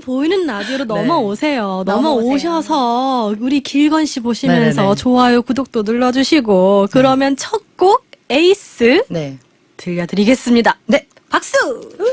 보이는 라디오로 네. 넘어오세요. 네. 넘어오셔서 우리 길건 씨 보시면서 네네네. 좋아요, 구독도 눌러주시고 그러면 네. 첫곡 에이스 네. 들려드리겠습니다. 네, 박수. 우!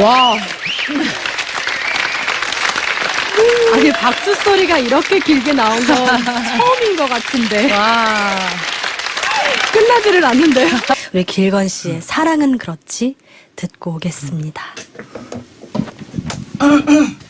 와. 아니 박수 소리가 이렇게 길게 나온 건 처음인 것 같은데. 와. 끝나지를 않는데요. 우리 길건 씨의 사랑은 그렇지 듣고 오겠습니다.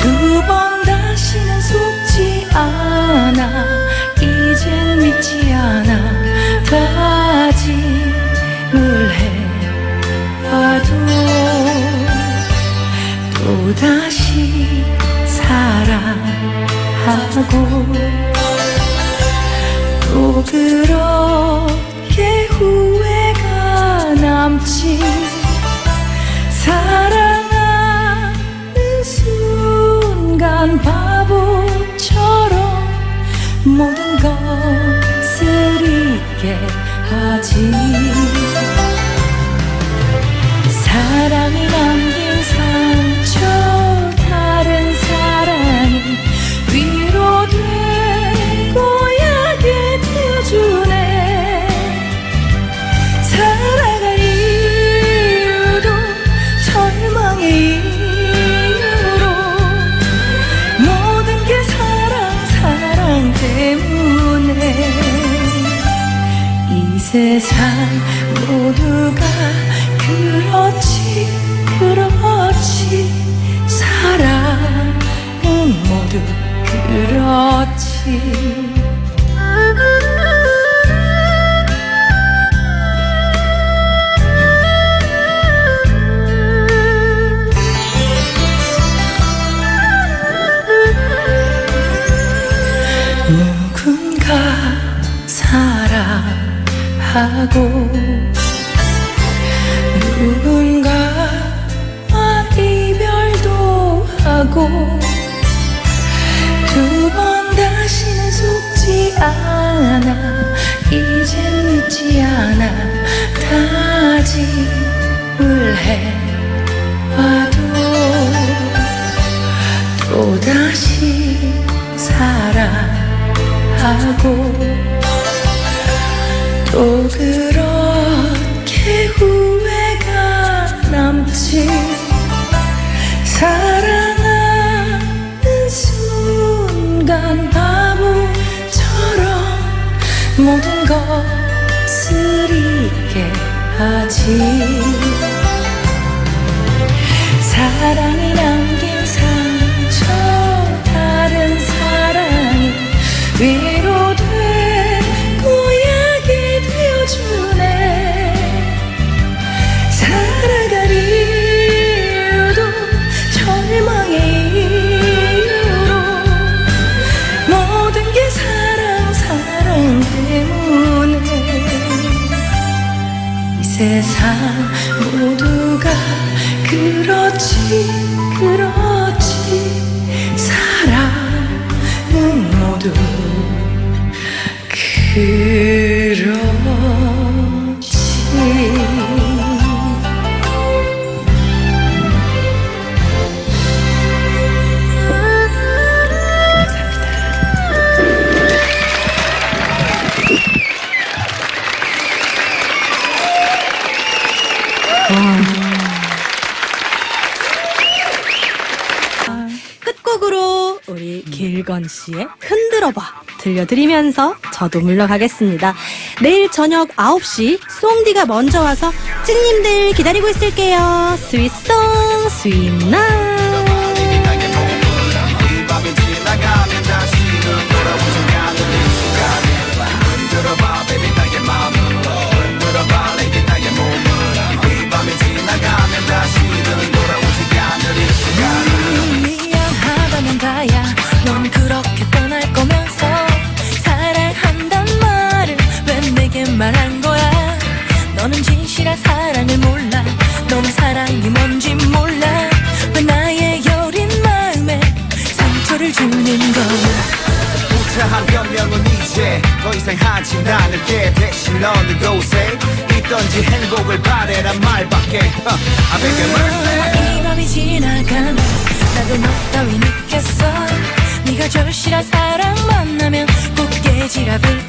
두 번 다시는 속지 않아. 이젠 믿지 않아. 다짐을 해봐도 또다시 사랑하고 또 그렇게 후회가 남지. 난 바보처럼 모든 것을 잊게 하지 세상 모두가 그렇지 그렇지. 사랑은 모두 그렇지. 하고 누군가와 이별도 하고 두 번 다시는 속지 않아. 이젠 믿지 않아. 다 집을 해. 하지 사랑이 나. 그러지 그러지. 동시에 흔들어봐 들려드리면서 저도 물러가겠습니다. 내일 저녁 9시 쏭디가 먼저 와서 찐님들 기다리고 있을게요. 스윗송 스윗나 너를 주는 걸 우차한 변명은 이제 더 이상 하지 않을게. 대신 너는 곳에 있던지 행복을 바래란 말밖에. I beg your mercy. 이 밤이 지나간 나도 너 따위 느꼈어. 네가 절실한 사람 만나면 꼭 깨지라 불